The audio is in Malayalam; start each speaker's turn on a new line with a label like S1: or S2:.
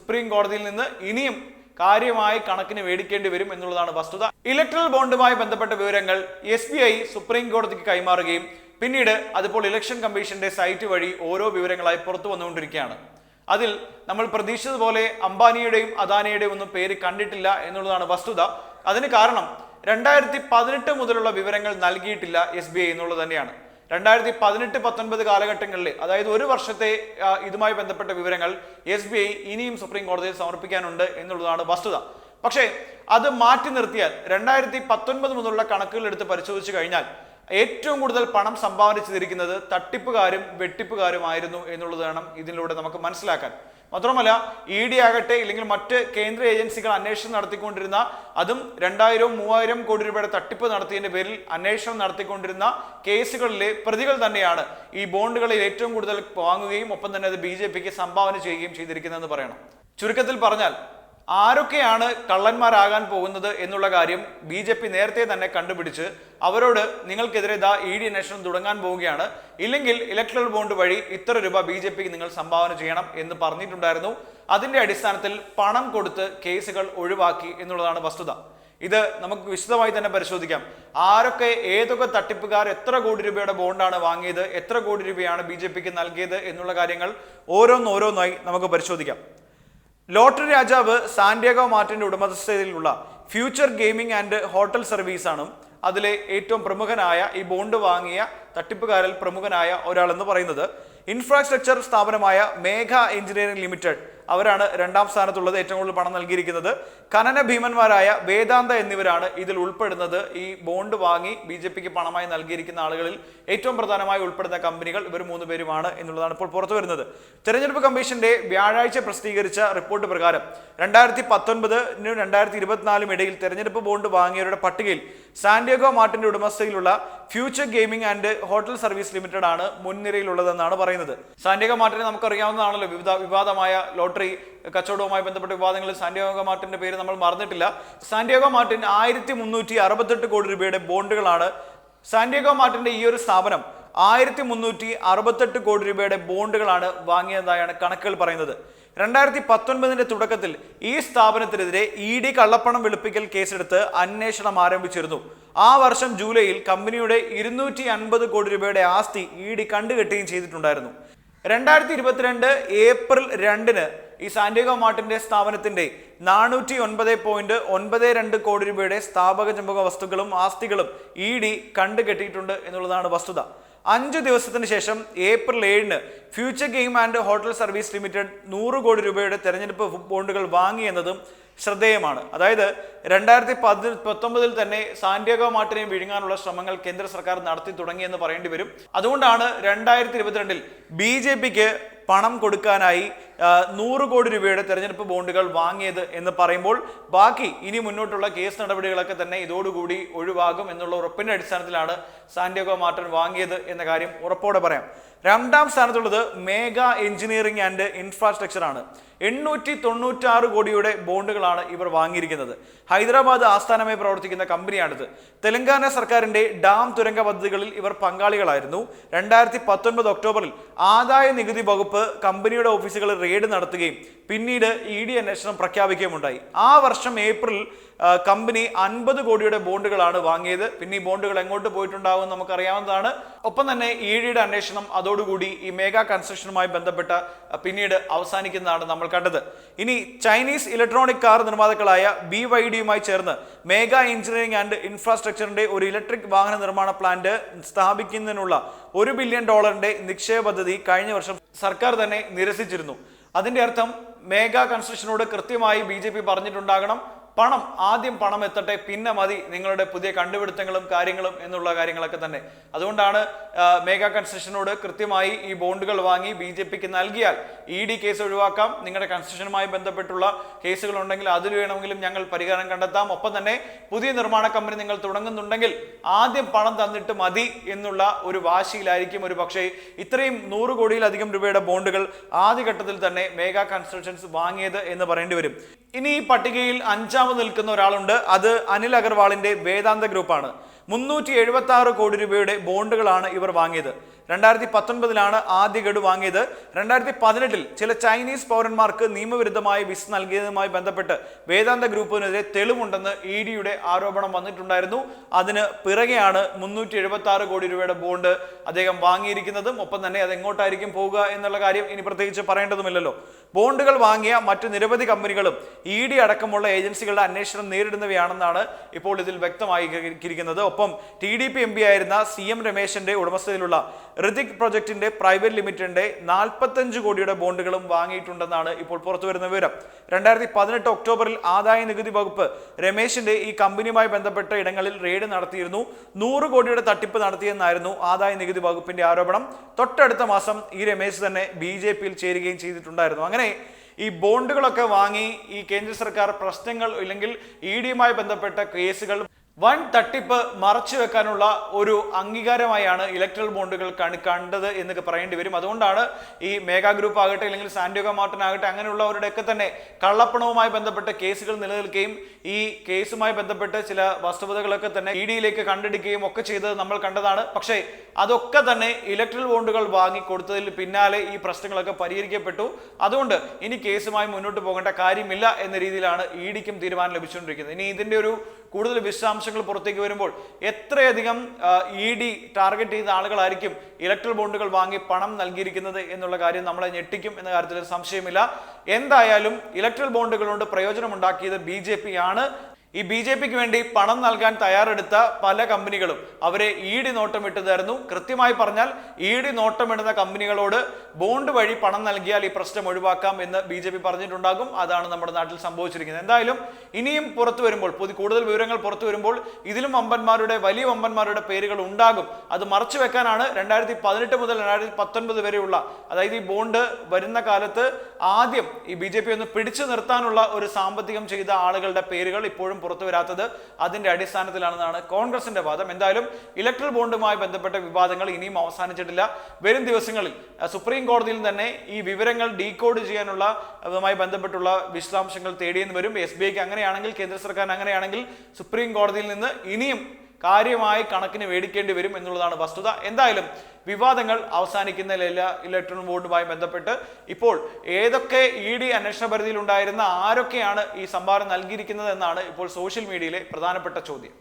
S1: സുപ്രീം കോടതിയിൽ നിന്ന് ഇനിയും കാര്യമായി കണക്കിന് മേടിക്കേണ്ടി വരും എന്നുള്ളതാണ് വസ്തുത. ഇലക്ട്രൽ ബോണ്ടുമായി ബന്ധപ്പെട്ട വിവരങ്ങൾ എസ് ബി ഐ സുപ്രീം കോടതിക്ക് കൈമാറുകയും പിന്നീട് അതിപ്പോൾ ഇലക്ഷൻ കമ്മീഷന്റെ സൈറ്റ് വഴി ഓരോ വിവരങ്ങളായി പുറത്തു വന്നുകൊണ്ടിരിക്കുകയാണ്. അതിൽ നമ്മൾ പ്രതീക്ഷിച്ചതുപോലെ അംബാനിയുടെയും അദാനിയുടെയും ഒന്നും പേര് കണ്ടിട്ടില്ല എന്നുള്ളതാണ് വസ്തുത. അതിന് കാരണം രണ്ടായിരത്തി പതിനെട്ട് മുതലുള്ള വിവരങ്ങൾ നൽകിയിട്ടില്ല എസ് ബി ഐ എന്നുള്ളത് തന്നെയാണ്. രണ്ടായിരത്തി പതിനെട്ട് പത്തൊൻപത് കാലഘട്ടങ്ങളിൽ അതായത് ഒരു വർഷത്തെ ഇതുമായി ബന്ധപ്പെട്ട വിവരങ്ങൾ എസ് ബി ഐ ഇനിയും സുപ്രീം കോടതിയിൽ സമർപ്പിക്കാനുണ്ട് എന്നുള്ളതാണ് വസ്തുത. പക്ഷേ അത് മാറ്റി നിർത്തിയാൽ രണ്ടായിരത്തി പത്തൊൻപത് മുതലുള്ള കണക്കുകൾ എടുത്ത് പരിശോധിച്ചു കഴിഞ്ഞാൽ ഏറ്റവും കൂടുതൽ പണം സംഭാവന ചെയ്തിരിക്കുന്നത് തട്ടിപ്പുകാരും വെട്ടിപ്പുകാരുമായിരുന്നു എന്നുള്ളത് വേണം ഇതിലൂടെ നമുക്ക് മനസ്സിലാക്കാൻ. മാത്രമല്ല ഇ ഡി ആകട്ടെ ഇല്ലെങ്കിൽ മറ്റ് കേന്ദ്ര ഏജൻസികൾ അന്വേഷണം നടത്തിക്കൊണ്ടിരുന്ന അതും രണ്ടായിരവും മൂവായിരം കോടി രൂപയുടെ തട്ടിപ്പ് നടത്തിയതിന്റെ പേരിൽ അന്വേഷണം നടത്തിക്കൊണ്ടിരുന്ന കേസുകളിലെ പ്രതികൾ തന്നെയാണ് ഈ ബോണ്ടുകളിൽ ഏറ്റവും കൂടുതൽ വാങ്ങുകയും ഒപ്പം തന്നെ അത് ബി ജെ പിക്ക് സംഭാവന ചെയ്യുകയും ചെയ്തിരിക്കുന്നതെന്ന് പറയണം. ചുരുക്കത്തിൽ പറഞ്ഞാൽ ആരൊക്കെയാണ് കള്ളന്മാരാകാൻ പോകുന്നത് എന്നുള്ള കാര്യം ബി ജെ പി നേരത്തെ തന്നെ കണ്ടുപിടിച്ച് അവരോട് നിങ്ങൾക്കെതിരെ ദാ ഇ ഡി അന്വേഷണം തുടങ്ങാൻ പോവുകയാണ്. ഇല്ലെങ്കിൽ ഇലക്ട്രൽ ബോണ്ട് വഴി ഇത്ര രൂപ ബി ജെ പിക്ക് നിങ്ങൾ സംഭാവന ചെയ്യണം എന്ന് പറഞ്ഞിട്ടുണ്ടായിരുന്നു. അതിന്റെ അടിസ്ഥാനത്തിൽ പണം കൊടുത്ത് കേസുകൾ ഒഴിവാക്കി എന്നുള്ളതാണ് വസ്തുത. ഇത് നമുക്ക് വിശദമായി തന്നെ പരിശോധിക്കാം. ആരൊക്കെ ഏതൊക്കെ തട്ടിപ്പുകാർ എത്ര കോടി രൂപയുടെ ബോണ്ടാണ് വാങ്ങിയത് എത്ര കോടി രൂപയാണ് ബി നൽകിയത് എന്നുള്ള കാര്യങ്ങൾ ഓരോന്നോരോന്നായി നമുക്ക് പരിശോധിക്കാം. ലോട്ടറി രാജാവ് സാന്റിയാഗോ മാർട്ടിന്റെ ഉടമസ്ഥതയിലുള്ള future gaming and hotel service ആണ് അതിലെ ഏറ്റവും പ്രമുഖനായ ഈ ബോണ്ട് വാങ്ങിയ തട്ടിപ്പുകാരിൽ പ്രമുഖനായ ഒരാളെന്ന് പറയുന്നത്. ഇൻഫ്രാസ്ട്രക്ചർ സ്ഥാപനമായ മേഘ എഞ്ചിനീയറിംഗ് ലിമിറ്റഡ്. അവരാണ് രണ്ടാം സ്ഥാനത്തുള്ളത് ഏറ്റവും കൂടുതൽ പണം നൽകിയിരിക്കുന്നത്. ഖനന ഭീമന്മാരായ വേദാന്ത എന്നിവരാണ് ഇതിൽ ഉൾപ്പെടുന്നത്. ഈ ബോണ്ട് വാങ്ങി ബി ജെ പിക്ക് പണമായി നൽകിയിരിക്കുന്ന ആളുകളിൽ ഏറ്റവും പ്രധാനമായി ഉൾപ്പെടുന്ന കമ്പനികൾ ഇവർ മൂന്ന് പേരുമാണ് എന്നുള്ളതാണ് ഇപ്പോൾ പുറത്തു വരുന്നത്. തെരഞ്ഞെടുപ്പ് കമ്മീഷന്റെ വ്യാഴാഴ്ച പ്രസിദ്ധീകരിച്ച റിപ്പോർട്ട് പ്രകാരം രണ്ടായിരത്തി പത്തൊൻപതിനും രണ്ടായിരത്തി ഇരുപത്തിനാലും ഇടയിൽ തെരഞ്ഞെടുപ്പ് ബോണ്ട് വാങ്ങിയവരുടെ പട്ടികയിൽ സാന്റിയാഗോ മാർട്ടിന്റെ ഉടമസ്ഥയിലുള്ള future gaming and hotel service limited ആണ് മുൻനിരയിലുള്ളതെന്നാണ് പറയുന്നത്. സാന്റിയാഗോ മാർട്ടിനെ നമുക്കറിയാവുന്നതാണല്ലോ. വിവിധ വിവാദമായ ലോട്ടറി കച്ചവടവുമായി ബന്ധപ്പെട്ട വിവാദങ്ങളിൽ സാന്റിയാഗോ മാർട്ടിന്റെ പേര് നമ്മൾ മറന്നിട്ടില്ല. സാന്റിയാഗോ മാർട്ടിൻ ആയിരത്തി മുന്നൂറ്റി അറുപത്തെട്ട് കോടി രൂപയുടെ ബോണ്ടുകളാണ് സാന്റിയാഗോ മാർട്ടിന്റെ ഈ ഒരു സ്ഥാപനം ആയിരത്തി മുന്നൂറ്റി അറുപത്തെട്ട് കോടി രൂപയുടെ ബോണ്ടുകളാണ് വാങ്ങിയതായാണ് കണക്കുകൾ പറയുന്നത്. രണ്ടായിരത്തി പത്തൊൻപതിന്റെ തുടക്കത്തിൽ ഈ സ്ഥാപനത്തിനെതിരെ ഇ ഡി കള്ളപ്പണം വെളുപ്പിക്കൽ കേസെടുത്ത് അന്വേഷണം ആരംഭിച്ചിരുന്നു. ആ വർഷം ജൂലൈയിൽ കമ്പനിയുടെ ഇരുന്നൂറ്റി അൻപത് കോടി രൂപയുടെ ആസ്തി ഇ ഡി കണ്ടുകെട്ടുകയും ചെയ്തിട്ടുണ്ടായിരുന്നു. രണ്ടായിരത്തി ഇരുപത്തിരണ്ട് ഏപ്രിൽ രണ്ടിന് ഈ സാന്റിയാഗോ മാർട്ടിന്റെ സ്ഥാപനത്തിന്റെ നാനൂറ്റി ഒൻപത് പോയിന്റ് ഒൻപത് രണ്ട് കോടി രൂപയുടെ സ്ഥാപക ചുംബക വസ്തുക്കളും ആസ്തികളും ഇ ഡി കണ്ടുകെട്ടിയിട്ടുണ്ട് എന്നുള്ളതാണ് വസ്തുത. അഞ്ചു ദിവസത്തിന് ശേഷം ഏപ്രിൽ ഏഴിന് future game and hotel service limited നൂറ് കോടി രൂപയുടെ തെരഞ്ഞെടുപ്പ് ബോണ്ടുകൾ വാങ്ങിയെന്നതും ശ്രദ്ധേയമാണ്. അതായത് രണ്ടായിരത്തി പതി പത്തൊമ്പതിൽ തന്നെ സാന്റിയാഗോ മാർട്ടിനെ വിഴുങ്ങാനുള്ള ശ്രമങ്ങൾ കേന്ദ്ര സർക്കാർ നടത്തി തുടങ്ങിയെന്ന് പറയേണ്ടി വരും. അതുകൊണ്ടാണ് രണ്ടായിരത്തി ഇരുപത്തിരണ്ടിൽ ബി ജെ പിക്ക് പണം കൊടുക്കാനായി നൂറ് കോടി രൂപയുടെ തെരഞ്ഞെടുപ്പ് ബോണ്ടുകൾ വാങ്ങിയത് എന്ന് പറയുമ്പോൾ ബാക്കി ഇനി മുന്നോട്ടുള്ള കേസ് നടപടികളൊക്കെ തന്നെ ഇതോടുകൂടി ഒഴിവാകും എന്നുള്ള ഉറപ്പിന്റെ അടിസ്ഥാനത്തിലാണ് സാന്റിയാഗോ മാർട്ടൻ വാങ്ങിയത് എന്ന കാര്യം ഉറപ്പോടെ പറയാം. രണ്ടാം സ്ഥാനത്തുള്ളത് മേഘ എഞ്ചിനീയറിംഗ് ആൻഡ് ഇൻഫ്രാസ്ട്രക്ചർ ആണ്. എണ്ണൂറ്റി തൊണ്ണൂറ്റാറ് കോടിയുടെ ബോണ്ടുകളാണ് ഇവർ വാങ്ങിയിരിക്കുന്നത്. ഹൈദരാബാദ് ആസ്ഥാനമായി പ്രവർത്തിക്കുന്ന കമ്പനിയാണിത്. തെലങ്കാന സർക്കാരിന്റെ ഡാം തുരങ്ക പദ്ധതികളിൽ ഇവർ പങ്കാളികളായിരുന്നു. രണ്ടായിരത്തി പത്തൊൻപത് ഒക്ടോബറിൽ ആദായ നികുതി വകുപ്പ് കമ്പനിയുടെ ഓഫീസുകൾ റെയ്ഡ് നടത്തുകയും പിന്നീട് ഇ ഡി അന്വേഷണം പ്രഖ്യാപിക്കുകയുമുണ്ടായി ആ വർഷം ഏപ്രിൽ കമ്പനി അൻപത് കോടിയുടെ ബോണ്ടുകളാണ് വാങ്ങിയത്. പിന്നെ ഈ ബോണ്ടുകൾ എങ്ങോട്ട് പോയിട്ടുണ്ടാവും നമുക്കറിയാവുന്നതാണ്. ഒപ്പം തന്നെ ഇ ഡിയുടെ അന്വേഷണം അതോടുകൂടി ഈ മേഗാ കൺസ്ട്രക്ഷനുമായി ബന്ധപ്പെട്ട പിന്നീട് അവസാനിക്കുന്നതാണ് നമ്മൾ കണ്ടത്. ഇനി ചൈനീസ് ഇലക്ട്രോണിക് കാർ നിർമ്മാതാക്കളായ ബി വൈ ഡിയുമായി ചേർന്ന് മേഗാ എഞ്ചിനീയറിംഗ് ആൻഡ് ഇൻഫ്രാസ്ട്രക്ചറിന്റെ ഒരു ഇലക്ട്രിക് വാഹന നിർമ്മാണ പ്ലാന്റ് സ്ഥാപിക്കുന്നതിനുള്ള ഒരു ബില്യൺ ഡോളറിന്റെ നിക്ഷേപ പദ്ധതി കഴിഞ്ഞ വർഷം സർക്കാർ തന്നെ നിരസിച്ചിരുന്നു. അതിന്റെ അർത്ഥം മേഗാ കൺസ്ട്രക്ഷനോട് കൃത്യമായി ബി പറഞ്ഞിട്ടുണ്ടാകണം. പണം ആദ്യം പണം എത്തട്ടെ പിന്നെ മതി നിങ്ങളുടെ പുതിയ കണ്ടുപിടുത്തങ്ങളും കാര്യങ്ങളും എന്നുള്ള കാര്യങ്ങളൊക്കെ തന്നെ. അതുകൊണ്ടാണ് മേഗാ കൺസ്ട്രക്ഷനോട് കൃത്യമായി ഈ ബോണ്ടുകൾ വാങ്ങി ബി ജെ പിക്ക് നൽകിയാൽ ഇ ഡി കേസ് ഒഴിവാക്കാം. നിങ്ങളുടെ കൺസ്ട്രക്ഷനുമായി ബന്ധപ്പെട്ടുള്ള കേസുകൾ ഉണ്ടെങ്കിൽ അതിൽ വേണമെങ്കിലും ഞങ്ങൾ പരിഹാരം കണ്ടെത്താം. ഒപ്പം തന്നെ പുതിയ നിർമ്മാണ കമ്പനി നിങ്ങൾ തുടങ്ങുന്നുണ്ടെങ്കിൽ ആദ്യം പണം തന്നിട്ട് മതി എന്നുള്ള ഒരു വാശിയിലായിരിക്കും ഒരു പക്ഷേ ഇത്രയും നൂറ് കോടിയിലധികം രൂപയുടെ ബോണ്ടുകൾ ആദ്യഘട്ടത്തിൽ തന്നെ മേഗാ കൺസ്ട്രക്ഷൻസ് വാങ്ങിയത് എന്ന് പറയേണ്ടി വരും. ഇനി ഈ പട്ടികയിൽ അഞ്ചാമത് നിൽക്കുന്ന ഒരാളുണ്ട്. അത് അനിൽ അഗർവാളിന്റെ വേദാന്ത ഗ്രൂപ്പാണ്. മുന്നൂറ്റി എഴുപത്തി ആറ് കോടി രൂപയുടെ ബോണ്ടുകളാണ് ഇവർ വാങ്ങിയത്. രണ്ടായിരത്തി പത്തൊൻപതിലാണ് ആദ്യ ഗഡു വാങ്ങിയത്. രണ്ടായിരത്തി പതിനെട്ടിൽ ചില ചൈനീസ് പൗരന്മാർക്ക് നിയമവിരുദ്ധമായ വിസ് നൽകിയതുമായി ബന്ധപ്പെട്ട് വേദാന്ത ഗ്രൂപ്പിനെതിരെ തെളിവുണ്ടെന്ന് ഇ ഡിയുടെ ആരോപണം വന്നിട്ടുണ്ടായിരുന്നു. അതിന് പിറകെയാണ് മുന്നൂറ്റി എഴുപത്തി ആറ് കോടി രൂപയുടെ ബോണ്ട് അദ്ദേഹം വാങ്ങിയിരിക്കുന്നതും ഒപ്പം തന്നെ അത് എങ്ങോട്ടായിരിക്കും പോവുക എന്നുള്ള കാര്യം ഇനി പ്രത്യേകിച്ച് പറയേണ്ടതുമില്ലല്ലോ. ബോണ്ടുകൾ വാങ്ങിയ മറ്റു നിരവധി കമ്പനികളും ഇ ഡി അടക്കമുള്ള ഏജൻസികളുടെ അന്വേഷണം നേരിടുന്നവയാണെന്നാണ് ഇപ്പോൾ ഇതിൽ വ്യക്തമായിരിക്കുന്നത് ഒപ്പം T D P M P ആയിരുന്ന സി എം രമേശിന്റെ ഉടമസ്ഥതയിലുള്ള ഋതിക് പ്രൊജക്ടിന്റെ പ്രൈവറ്റ് ലിമിറ്റഡിന്റെ നാൽപ്പത്തഞ്ച് കോടിയുടെ ബോണ്ടുകളും വാങ്ങിയിട്ടുണ്ടെന്നാണ് ഇപ്പോൾ പുറത്തുവരുന്ന വിവരം. രണ്ടായിരത്തി പതിനെട്ട് ഒക്ടോബറിൽ ആദായ നികുതി വകുപ്പ് രമേശിന്റെ ഈ കമ്പനിയുമായി ബന്ധപ്പെട്ട ഇടങ്ങളിൽ റെയ്ഡ് നടത്തിയിരുന്നു. നൂറ് കോടിയുടെ തട്ടിപ്പ് നടത്തിയെന്നായിരുന്നു ആദായ നികുതി വകുപ്പിന്റെ ആരോപണം. തൊട്ടടുത്ത മാസം ഈ രമേശ് തന്നെ ബി ജെ പിയിൽ ചേരുകയും ചെയ്തിട്ടുണ്ടായിരുന്നു. അങ്ങനെ ഈ ബോണ്ടുകളൊക്കെ വാങ്ങി ഈ കേന്ദ്ര സർക്കാർ പ്രശ്നങ്ങൾ ഇല്ലെങ്കിൽ ഇ ഡിയുമായി ബന്ധപ്പെട്ട കേസുകൾ വൻ തട്ടിപ്പ് മറച്ചു വെക്കാനുള്ള ഒരു അംഗീകാരമായാണ് ഇലക്ട്രൽ ബോണ്ടുകൾ കണി കണ്ടത് എന്നൊക്കെ പറയേണ്ടി വരും. അതുകൊണ്ടാണ് ഈ മേഘാ ഗ്രൂപ്പ് ആകട്ടെ അല്ലെങ്കിൽ സാന്റിയോഗ മാർട്ടിൻ ആകട്ടെ അങ്ങനെയുള്ളവരുടെയൊക്കെ തന്നെ കള്ളപ്പണവുമായി ബന്ധപ്പെട്ട കേസുകൾ നിലനിൽക്കുകയും ഈ കേസുമായി ബന്ധപ്പെട്ട് ചില വസ്തുതകളൊക്കെ തന്നെ ഇ ഡിയിലേക്ക് കണ്ടെടുക്കുകയും ഒക്കെ ചെയ്തത് നമ്മൾ കണ്ടതാണ്. പക്ഷേ അതൊക്കെ തന്നെ ഇലക്ട്രൽ ബോണ്ടുകൾ വാങ്ങി കൊടുത്തതിൽ പിന്നാലെ ഈ പ്രശ്നങ്ങളൊക്കെ പരിഹരിക്കപ്പെട്ടു. അതുകൊണ്ട് ഇനി കേസുമായി മുന്നോട്ട് പോകേണ്ട കാര്യമില്ല എന്ന രീതിയിലാണ് ഇ ഡിക്കും തീരുമാനം ലഭിച്ചുകൊണ്ടിരിക്കുന്നത്. ഇനി ഇതിന്റെ ഒരു കൂടുതൽ വിശദാംശങ്ങൾ പുറത്തേക്ക് വരുമ്പോൾ എത്രയധികം ഇ ഡി ടാർഗറ്റ് ചെയ്ത ആളുകളായിരിക്കും ഇലക്ട്രൽ ബോണ്ടുകൾ വാങ്ങി പണം നൽകിയിരിക്കുന്നത് എന്നുള്ള കാര്യം നമ്മളെ ഞെട്ടിക്കും എന്ന കാര്യത്തിൽ സംശയമില്ല. എന്തായാലും ഇലക്ട്രൽ ബോണ്ടുകൾ കൊണ്ട് പ്രയോജനമുണ്ടാക്കിയത് ബി ജെ പി ആണ്. ഈ ബി ജെ പിക്ക് വേണ്ടി പണം നൽകാൻ തയ്യാറെടുത്ത പല കമ്പനികളും അവരെ ഇ ഡി നോട്ടമിട്ടതായിരുന്നു കൃത്യമായി പറഞ്ഞാൽ ഇ ഡി നോട്ടമിടുന്ന കമ്പനികളോട് ബോണ്ട് വഴി പണം നൽകിയാൽ ഈ പ്രശ്നം ഒഴിവാക്കാം എന്ന് ബി ജെ പി പറഞ്ഞിട്ടുണ്ടാകും. അതാണ് നമ്മുടെ നാട്ടിൽ സംഭവിച്ചിരിക്കുന്നത്. എന്തായാലും ഇനിയും പുറത്തു വരുമ്പോൾ പുതിയ കൂടുതൽ വിവരങ്ങൾ പുറത്തു വരുമ്പോൾ ഇതിലും വമ്പന്മാരുടെ വലിയ വമ്പന്മാരുടെ പേരുകൾ ഉണ്ടാകും. അത് മറച്ചു വെക്കാനാണ് രണ്ടായിരത്തി പതിനെട്ട് മുതൽ രണ്ടായിരത്തി പത്തൊൻപത് വരെയുള്ള അതായത് ഈ ബോണ്ട് വരുന്ന കാലത്ത് ആദ്യം ഈ ബി ജെ പി ഒന്ന് പിടിച്ചു നിർത്താനുള്ള ഒരു സാമ്പത്തികം ചെയ്ത ആളുകളുടെ പേരുകൾ ഇപ്പോഴും പുറത്തു വരാത്തത് അതിന്റെ അടിസ്ഥാനത്തിലാണെന്നാണ് കോൺഗ്രസിന്റെ വാദം. എന്തായാലും ഇലക്ട്രൽ ബോണ്ടുമായി ബന്ധപ്പെട്ട വിവാദങ്ങൾ ഇനിയും അവസാനിച്ചിട്ടില്ല. വരും ദിവസങ്ങളിൽ സുപ്രീം കോടതിയിൽ തന്നെ ഈ വിവരങ്ങൾ ഡീകോഡ് ചെയ്യാനുള്ള അതുമായി ബന്ധപ്പെട്ടുള്ള വിശദാംശങ്ങൾ തേടിയെന്ന് വരും. എസ് ബി ഐക്ക് അങ്ങനെയാണെങ്കിൽ കേന്ദ്ര സർക്കാർ അങ്ങനെയാണെങ്കിൽ സുപ്രീം കോടതിയിൽ നിന്ന് ഇനിയും കാര്യമായി കണക്കിന് മേടിക്കേണ്ടി വരും എന്നുള്ളതാണ് വസ്തുത. എന്തായാലും വിവാദങ്ങൾ അവസാനിക്കുന്ന എല്ലാ ഇലക്ട്രോൺ ബോർഡുമായി ബന്ധപ്പെട്ട് ഇപ്പോൾ ഏതൊക്കെ ഇ ഡി അന്വേഷണ പരിധിയിൽ ഉണ്ടായിരുന്ന ആരൊക്കെയാണ് ഈ സംഭാവന നൽകിയിരിക്കുന്നത് എന്നാണ് ഇപ്പോൾ സോഷ്യൽ മീഡിയയിലെ പ്രധാനപ്പെട്ട ചോദ്യം.